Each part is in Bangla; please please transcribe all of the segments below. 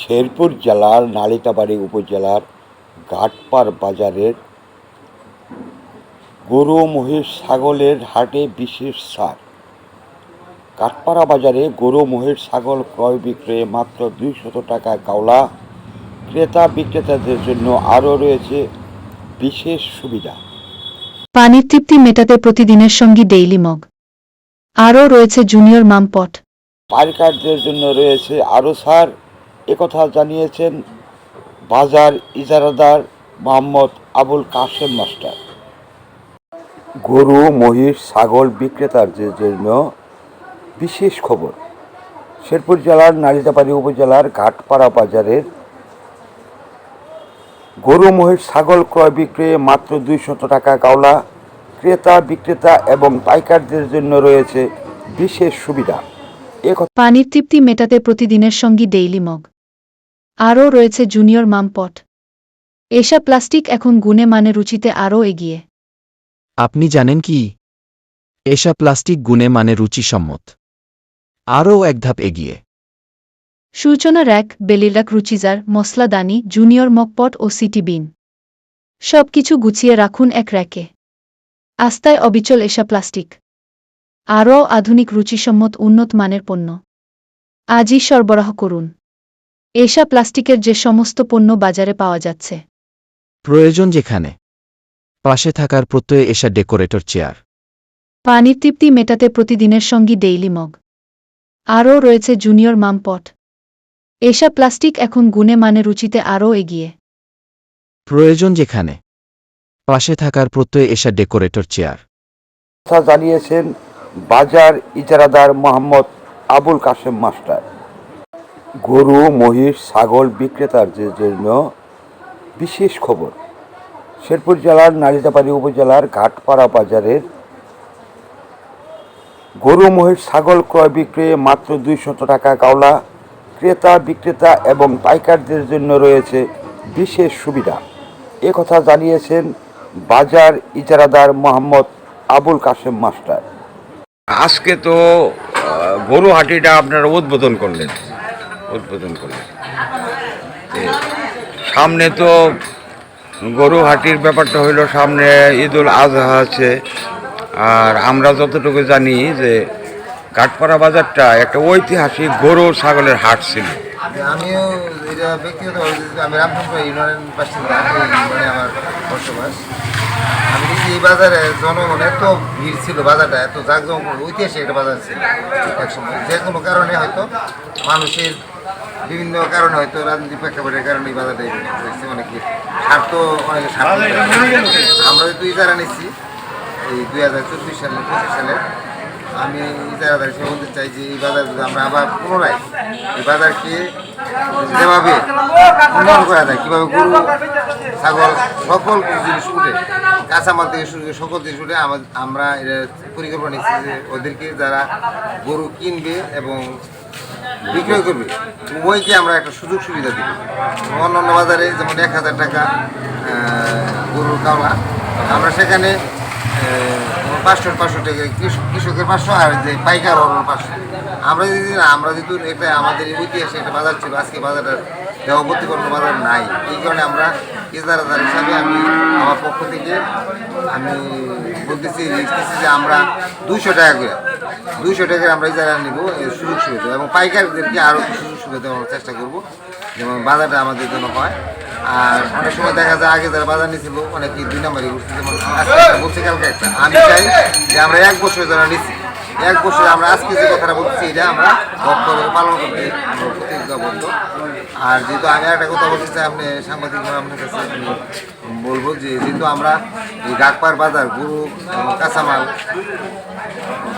শেরপুর জেলার নালিতাবাড়ি উপজেলার ঘাটপাড় বাজারের গরু মহিষ ছাগলের হাটে বিশেষ ছাড়। কাঠপাড়া বাজারে গরু মহিষ ছাগল ক্রয় বিক্রয়ে মাত্র দুইশত টাকা কাওলা ক্রেতা বিক্রেতাদের জন্য আরও রয়েছে বিশেষ সুবিধা। পানির তৃপ্তি মেটাতে প্রতিদিনের সঙ্গী ডেইলি মগ। আরও রয়েছে জুনিয়র মামপট। পাইকারদের জন্য রয়েছে আরও ছাড়। একথা জানিয়েছেন বাজার ইজারাদার মোহাম্মদ আবুল কাশেম মাস্টার। গরু মহিষ ছাগল বিক্রেতাদের জন্য বিশেষ খবর। শেরপুর জেলার নারিতাবাড়ি উপজেলার ঘাটপাড়া বাজারের গরু মহিষ ছাগল ক্রয় বিক্রয়ে মাত্র দুইশত টাকা কাওলা ক্রেতা বিক্রেতা এবং পাইকারদের জন্য রয়েছে বিশেষ সুবিধা। একথা পানির তৃপ্তি মেটাতে প্রতিদিনের সঙ্গী ডেইলি মগ। আরও রয়েছে জুনিয়র মামপট। এসা প্লাস্টিক এখন গুণে মানে রুচিতে আরও এগিয়ে। আপনি জানেন কি? এসা প্লাস্টিক গুণে মানে রুচিসম্মত। আরও এক ধাপ এগিয়ে। সূচনা র্যাক বেলিলাক রুচিজার মশলাদানি জুনিয়র মকপট ও সিটি বিন। সবকিছু গুছিয়ে রাখুন এক র্যাকে। আস্তায় অবিচল এসা প্লাস্টিক। আরও আধুনিক রুচিসম্মত উন্নত মানের পণ্য। আজই সরবরাহ করুন। এসা প্লাস্টিকের যে সমস্ত পণ্য বাজারে পাওয়া যাচ্ছে। প্রয়োজন যেখানে। পাশে থাকার প্রত্যয়ে এসা ডেকোরেটর চেয়ার। পানির তৃপ্তি মেটাতে প্রতিদিনের সঙ্গী ডেইলি মগ। আরও রয়েছে জুনিয়র মামপট। এসা প্লাস্টিক এখন গুণে মানে রুচিতে আরও এগিয়ে। প্রয়োজন যেখানে। পাশে থাকার প্রত্যয়ে এসা ডেকোরেটর চেয়ার। কথা জানিয়েছেন বাজার ইজারাদার মোহাম্মদ আবুল কাশেম মাস্টার। গরু, মহিষ, ছাগল বিক্রেতাদের জন্য বিশেষ খবর। শেরপুর জেলার নারিতাবাড়ি উপজেলার ঘাটপাড়া বাজারের গরু, মহিষ, ছাগল ক্রয় বিক্রয়ে মাত্র দুইশত টাকা কাওলা ক্রেতা, বিক্রেতা এবং পাইকারদের জন্য রয়েছে বিশেষ সুবিধা। একথা জানিয়েছেন বাজার ইজারাদার মোহাম্মদ আবুল কাশেম মাস্টার। আজকে তো গরু হাটিটা আপনারা উদ্বোধন করলেন। উদ্বোধন করলেন। সামনে তো গরু হাটির ব্যাপারটা হইল, সামনে ঈদুল আজহা আছে। আর আমরা যতটুকু জানি যে কাঠপাড়া বাজারটা একটা ঐতিহাসিক গরু ছাগলের হাট ছিল। আমিও আমি আমার আমি এই বাজারে ভিড় ছিল বাজারটা ঐতিহাসিক একটা বাজার ছিল। যে কোনো কারণে হয়তো মানুষের বিভিন্ন কারণে হয়তো রাজনৈতিক প্রেক্ষাপটের কারণে এই বাজারটা এরকম হয়েছে অনেকে স্বার্থ অনেকে স্বার্থ আমরা দুই যারা নিচ্ছি এই দুই হাজার চব্বিশ সালে, পঁচিশ সালের আমি ইজারাদার হিসেবে বলতে চাই যে এই বাজার যদি আমরা আবার পুনরায় এই বাজারকে যেভাবে উন্নয়ন করা যায়, কীভাবে গরু, ছাগল, সকল জিনিস উঠে, কাঁচামাল থেকে শুরু করে সকল জিনিস উঠে, আমা- আমরা এটা পরিকল্পনা নিচ্ছি যে ওদেরকে যারা গরু কিনবে এবং বিক্রয় করবে। ওইকে আমরা একটা সুযোগ সুবিধা দিব। অন্যান্য বাজারে যেমন এক হাজার টাকা গরুর কাওলা, আমরা সেখানে পাঁচশো পাঁচশো টাকা, কৃষক- কৃষকের পাঁচশো আর যে পাইকার ওর পাঁচশো। আমরা যদি আমরা যেহেতু এটা আমাদের এই ঐতিহাসিক একটা বাজার ছিল, আজকে বাজারটা দেওয়াবর্তী কোনো বাজার নাই। এই কারণে আমরা ইজারাদার হিসাবে আমি আমার পক্ষ থেকে আমি বলতেছি, লিখতেছি যে আমরা দুইশো টাকা করে, দুইশো টাকার আমরা ইজারা নিব সুযোগ সুবিধা। এবং পাইকারদেরকে আরও সুযোগ সুবিধা দেওয়ার চেষ্টা করব, যেমন বাজারটা আমাদের জন্য হয়। আর অনেক সময় দেখা যায় আগে যারা বাজার নিয়েছিল অনেকে দুই নম্বরই উঠছে। যেমন বলছে কালকে একটা। আমি চাই যে আমরা এক বছর যারা নিচ্ছি এক বছর আমরা আজকে যে কথাটা বলছি এটা আমরা বক্তব্য পালন করতে আমরা প্রতিজ্ঞাবদ্ধ আর যেহেতু আমি একটা কথা বলতে চাই আপনি সাংবাদিক ভাই আপনার কাছে আমি বলব যে, যেহেতু আমরা এই গাকপার বাজার, গরু এবং কাঁচামাল,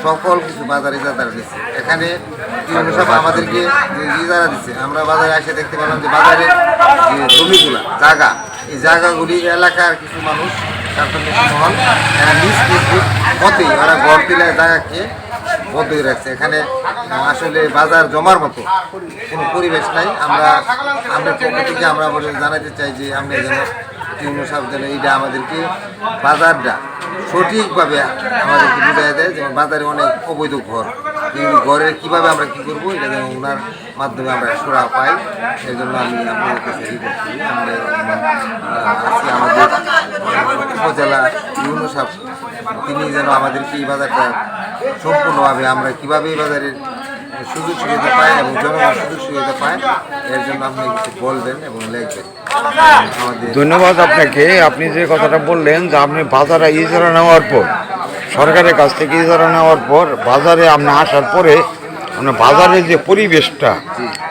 সকল কিছু বাজার ইজারা দিচ্ছে এখানে বিভিন্ন সব আমাদেরকে যে ইজারা দিচ্ছে, আমরা বাজারে এসে দেখতে পেলাম যে বাজারে যে জমিগুলা, জায়গা, এই জায়গাগুলি এলাকার কিছু মানুষ স্বার্থান্বেষী মহল নিজ নিজ মতেই ওরা ঘর দিলে জায়গাকে হয়ে রাখছে এখানে আসলে বাজার জমার মতো কোনো পরিবেশ নাই। আমরা, আমাদের পক্ষ থেকে আমরা বলে জানাতে চাই যে আমরা যেন তৃণমূল সাহেব যেন এইটা আমাদেরকে বাজারটা সঠিকভাবে আমাদেরকে বুঝাই দেয় যেমন বাজারে অনেক অবৈধ ঘর ঘরের কীভাবে আমরা কী করব? এটা যেন ওনার মাধ্যমে আমরা সুরা পাই। সেই জন্য আমি আপনাদের কাছে রিপোর্ট করি আমরা আজকে আমাদের উপজেলা ইউনো সাহেব। তিনি যেন আমাদেরকে এই বাজারটা সম্পূর্ণভাবে আমরা কীভাবে এই বাজারের সুযোগ সুবিধা পাই এবং জনগণ সুযোগ সুবিধা পায়, এর জন্য আপনি কিছু বলবেন এবং লিখবেন। ধন্যবাদ আপনাকে। আপনি যে কথাটা বললেন যে আপনি বাজারে ইজারা নেওয়ার পর সরকারের কাছ থেকে ইজারা নেওয়ার পর বাজারে আপনি আসার পরে মানে বাজারের যে পরিবেশটা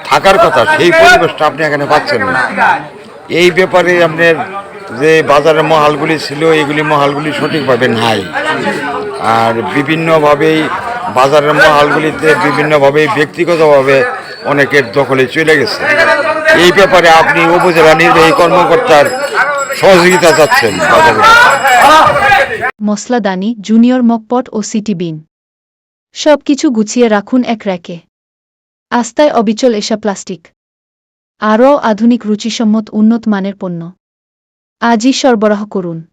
থাকার কথা, সেই পরিবেশটা আপনি এখানে পাচ্ছেন না। এই ব্যাপারে আপনার যে বাজারের মহালগুলি ছিল এইগুলি মহালগুলি সঠিকভাবে নাই। আর বিভিন্নভাবেই বাজারের মহালগুলিতে বিভিন্নভাবেই ব্যক্তিগতভাবে অনেকের দখলে চলে গেছে। এই ব্যাপারে আপনি উপজেলা নির্বাহী কর্মকর্তার সহযোগিতা চাচ্ছেন। মশলাদানি জুনিয়র মকপট ও সিটি বিন। সব কিছু গুছিয়ে রাখুন এক র্যাকে। আস্তায় অবিচল এসা প্লাস্টিক। আরও আধুনিক রুচিসম্মত উন্নত মানের পণ্য। আজই সরবরাহ করুন।